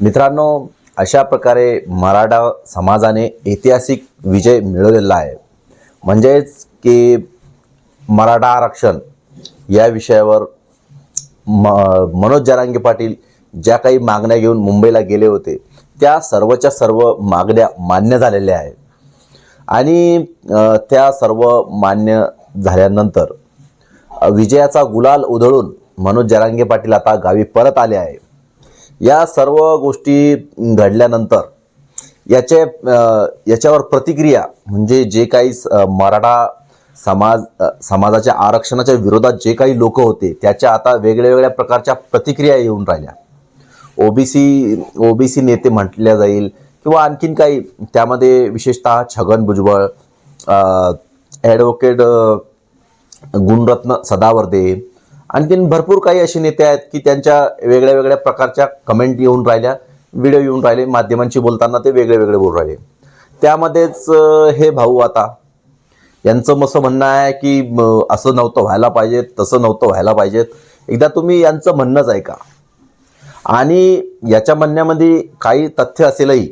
मित्रांनो अशा प्रकारे मराठा समाजाने ऐतिहासिक विजय मिळवलेला आहे. म्हणजेच की मराठा आरक्षण या विषयावर म मनोज जरांगे पाटील ज्या काही मागण्या घेऊन मुंबईला गेले होते त्या सर्वच्या सर्व मागण्या मान्य झालेल्या आहेत. आणि त्या सर्व मान्य झाल्यानंतर विजयाचा गुलाल उधळून मनोज जरांगे पाटील आता गावी परत आले आहे या सर्व गोष्टी घडल्यानंतर याचे याच्यावर प्रतिक्रिया म्हणजे जे काही स- मराठा समाज समाजाच्या आरक्षणाच्या विरोधात जे काही लोक होते त्याच्या आता वेगळ्या वेगळ्या प्रकारच्या प्रतिक्रिया येऊन राहिल्या. ओबीसी ओबीसी नेते म्हटल्या जाईल किंवा आणखीन काही त्यामध्ये विशेषतः छगन भुजबळ ॲडव्होकेट गुणरत्न सदावर्दे आणखीन भरपूर काही असे नेते आहेत की त्यांच्या वेगळ्या वेगळ्या प्रकारच्या कमेंट येऊन राहिल्या व्हिडिओ येऊन राहिले माध्यमांशी बोलताना ते वेगळे वेगळे बोलून राहिले. त्यामध्येच हे भाऊ आता यांचं असं म्हणणं आहे की असं नव्हतं व्हायला पाहिजे तसं नव्हतं व्हायला पाहिजेत एकदा तुम्ही यांचं म्हणणंच ऐका. आणि याच्या म्हणण्यामध्ये काही तथ्य असेलही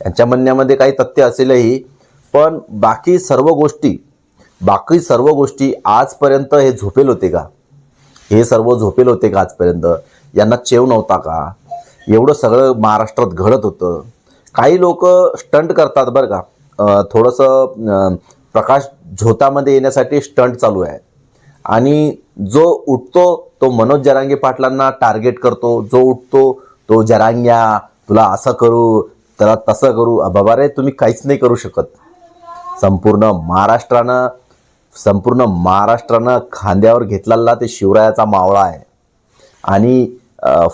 यांच्या म्हणण्यामध्ये काही तथ्य असेलही पण बाकी सर्व गोष्टी बाकी सर्व गोष्टी आजपर्यंत हे झोपेल होते का? हे सर्व झोपेल होते का आजपर्यंत? यांना चेव नव्हता का? एवढं सगळं महाराष्ट्रात घडत होतं. काही लोक स्टंट करतात बरं का. थोडंसं प्रकाश झोतामध्ये येण्यासाठी स्टंट चालू आहे. आणि जो उठतो तो मनोज जरांगे पाटलांना टार्गेट करतो. जो उठतो तो जरांग्या तुला असं करू त्याला तसं करू. बाबा रे तुम्ही काहीच नाही करू शकत. संपूर्ण महाराष्ट्रानं संपूर्ण महाराष्ट्रानं खांद्यावर घेतलेला ते शिवरायाचा मावळा आहे. आणि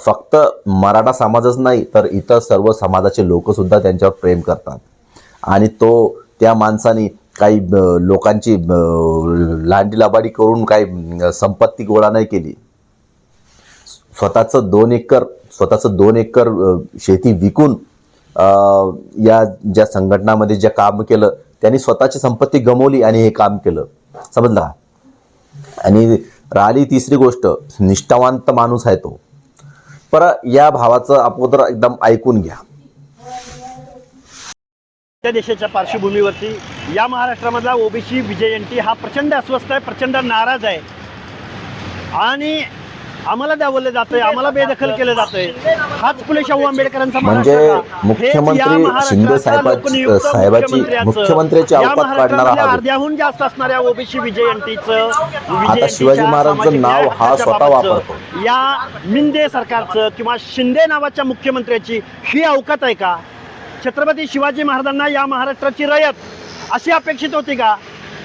फक्त मराठा समाजच नाही तर इतर सर्व समाजाचे लोकसुद्धा त्यांच्यावर प्रेम करतात. आणि तो त्या माणसाने काही लोकांची लांडीलाबाडी लांडी करून काही संपत्ती गोळा नाही केली. स्वतःचं दोन एकर स्वतःचं दोन एकर शेती विकून या ज्या संघटनामध्ये जे काम केलं त्यांनी स्वतःची संपत्ती गमवली आणि हे काम केलं. समजलं का? आणि राहिली तिसरी गोष्ट निष्ठावंत माणूस आहे तो. पर या भावाचं अगोदर एकदम ऐकून घ्या. त्या देशाच्या पार्श्वभूमीवरती या महाराष्ट्रामधला ओबीसी विजयंती हा प्रचंड अस्वस्थ आहे प्रचंड नाराज आहे. आणि आम्हाला दावलं जातंय आम्हाला बेदखल केलं जातंय हाच फुले शाहू आंबेडकरांचा म्हणजे मुख्यमंत्री शिंदे साहेबाची- मुख्यमंत्र्याचं, अवकात काढणारा हा. अर्ध्याहून जास्त असणाऱ्या ओबीसी विजयंतीचं आता शिवाजी महाराजांचं नाव हा स्वतः वापरतो. या मिंदे सरकारचं किंवा शिंदे नावाच्या मुख्यमंत्र्याची ही अवकात आहे का छत्रपती शिवाजी महाराजांना या महाराष्ट्राची रयत अशी अपेक्षित होती का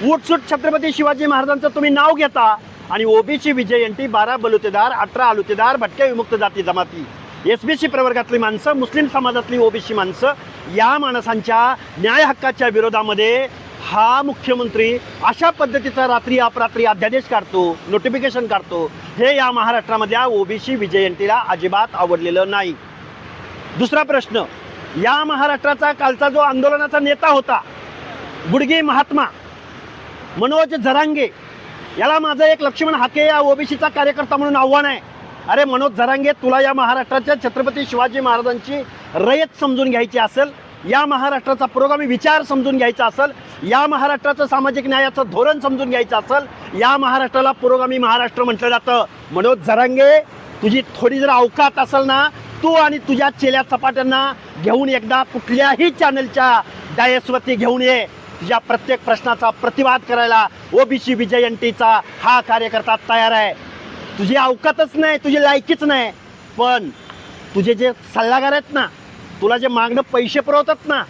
उठसूट छत्रपती शिवाजी महाराजांचं तुम्ही नाव घेता आणि ओबीसी विजयंती बारा बलुतेदार अठरा आलुतेदार भटक्या विमुक्त जाती जमाती. एस बी सी प्रवर्गातली माणसं मुस्लिम समाजातली ओबीसी माणसं या माणसांच्या न्याय हक्काच्या विरोधामध्ये हा मुख्यमंत्री अशा पद्धतीचा रात्री अपरात्री अध्यादेश काढतो नोटिफिकेशन काढतो. हे या महाराष्ट्रामधल्या ओबीसी विजयंतीला अजिबात आवडलेलं नाही. दुसरा प्रश्न या महाराष्ट्राचा कालचा जो आंदोलनाचा नेता होता गुडगे महात्मा मनोज झरांगे याला माझं एक लक्ष्मण हाके या ओबीसीचा कार्यकर्ता म्हणून आव्हान आहे. अरे मनोज जरांगे तुला या महाराष्ट्राच्या छत्रपती शिवाजी महाराजांची रयत समजून घ्यायची असेल या महाराष्ट्राचा पुरोगामी विचार समजून घ्यायचा असेल या महाराष्ट्राचं सामाजिक न्यायाचं धोरण समजून घ्यायचं असेल या महाराष्ट्राला पुरोगामी महाराष्ट्र म्हटलं जातं. मनोज जरांगे तुझी थोडी जर अवकात असेल ना तू आणि तुझ्या चेल्या चपाट्यांना घेऊन एकदा कुठल्याही चॅनलच्या डायसवरती घेऊन ये. तुझ्या प्रत्येक प्रश्नाचा प्रतिवाद करायला ओबीसी विजयंतीचा हा कार्यकर्ता तयार आहे. तुझी अवकातच नाही तुझी लायकीच नाही पण तुझे जे सल्लागार आहेत ना तुला जे मागणं पैसे पुरवतात ना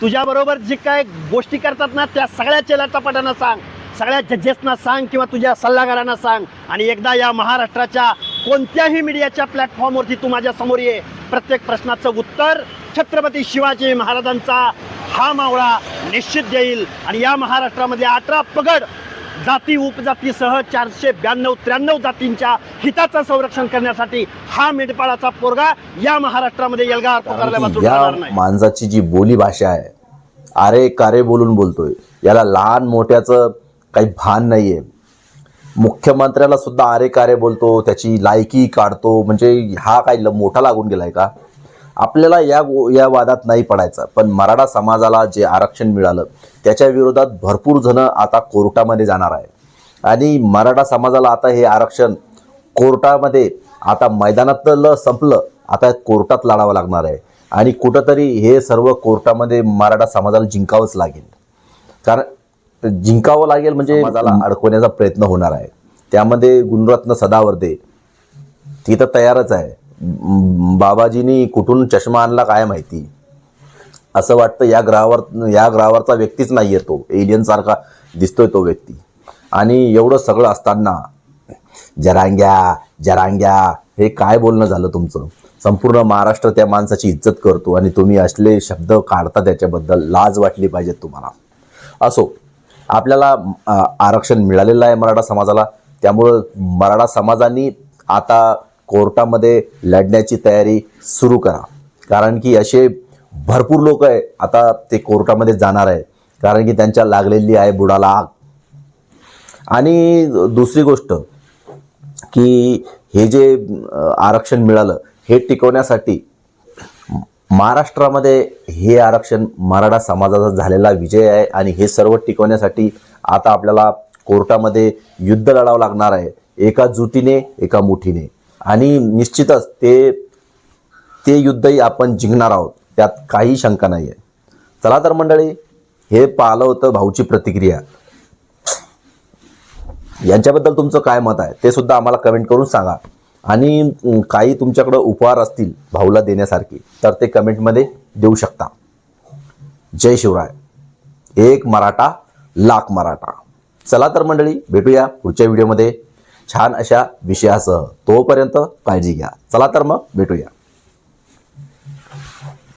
तुझ्याबरोबर जे काय गोष्टी करतात ना त्या सगळ्या चेला चपाट्यांना सांग सगळ्या जजेसना सांग किंवा तुझ्या सल्लागारांना सांग. आणि एकदा या महाराष्ट्राच्या कोणत्याही मीडियाच्या प्लॅटफॉर्मवरती तू माझ्यासमोर ये. प्रत्येक प्रश्नाचं उत्तर छत्रपती शिवाजी महाराजांचा हा मावळा निश्चित देईल आणि या महाराष्ट्रामध्ये अठरा पगड जाती उपजातीसह चारशे ब्याण्णव त्र्याण्णव जातींच्या हिताचं संरक्षण करण्यासाठी हा मेंढपाळाचा पोरगा या महाराष्ट्रामध्ये यलगार पुकारल्यापासून या राहणार नाही. माणसाची जी बोली भाषा आहे अरे कारे बोलून बोलतोय. याला लहान मोठ्याचं काही भान नाहीये. मुख्यमंत्र्याला सुद्धा अरे कारे बोलतो त्याची लायकी काढतो म्हणजे हा काही मोठा लागून गेलाय का? आपल्याला या या वादात नाही पडायचं. पण मराठा समाजाला जे आरक्षण मिळालं त्याच्या विरोधात भरपूर जण आता कोर्टामध्ये जाणार आहे आणि मराठा समाजाला आता हे आरक्षण कोर्टामध्ये आता मैदानातलं संपलं आता कोर्टात लढावं लागणार आहे. आणि कुठंतरी हे सर्व कोर्टामध्ये मराठा समाजाला जिंकावंच लागेल. कारण जिंकावं लागेल म्हणजे समाजाला अडकवण्याचा प्रयत्न होणार आहे. त्यामध्ये गुणरत्न सदावर्ते ती तर तयारच आहे. बाबाजीनी कुठून चष्मा आणला काय माहिती? असं वाटतं या ग्रहावर या ग्रहावरचा व्यक्तीच नाही आहे तो. एलियन सारखा दिसतोय तो व्यक्ती. आणि एवढं सगळं असताना जरांग्या जरांग्या हे काय बोलणं झालं तुमचं? संपूर्ण महाराष्ट्र त्या माणसाची इज्जत करतो आणि तुम्ही असले शब्द काढता त्याच्याबद्दल लाज वाटली पाहिजे तुम्हाला. असो आपल्याला आरक्षण मिळालेलं आहे मराठा समाजाला. त्यामुळं मराठा समाजाने आता कोर्टामध्ये लढण्याची तयारी सुरू करा. कारण की असे भरपूर लोक आहे आता ते कोर्टामध्ये जाणार आहे कारण की त्यांच्या लागलेली आहे बुडाला आग. आणि दुसरी गोष्ट की हे जे आरक्षण मिळालं हे टिकवण्यासाठी महाराष्ट्रामध्ये हे आरक्षण मराठा समाजाचा झालेला विजय आहे आणि हे सर्व टिकवण्यासाठी आता आपल्याला कोर्टामध्ये युद्ध लढावं लागणार आहे. एका जुटीने एका मुठीने. आणि निश्चितच ते ते युद्धही आपण जिंकणार आहोत. त्यात काही शंका नाही आहे चला तर मंडळी हे पाहिलं होतं भाऊची प्रतिक्रिया. यांच्याबद्दल तुमचं काय मत आहे? ते सुद्धा आम्हाला कमेंट करून सांगा. आणि काही तुमच्याकडं उपहार असतील भाऊला देण्यासारखी तर ते कमेंटमध्ये देऊ शकता. जय शिवराय. एक मराठा लाख मराठा. चला तर मंडळी भेटूया पुढच्या व्हिडिओमध्ये छान अशा विषयासह तोपर्यंत काळजी घ्या. चला तर मग भेटूया.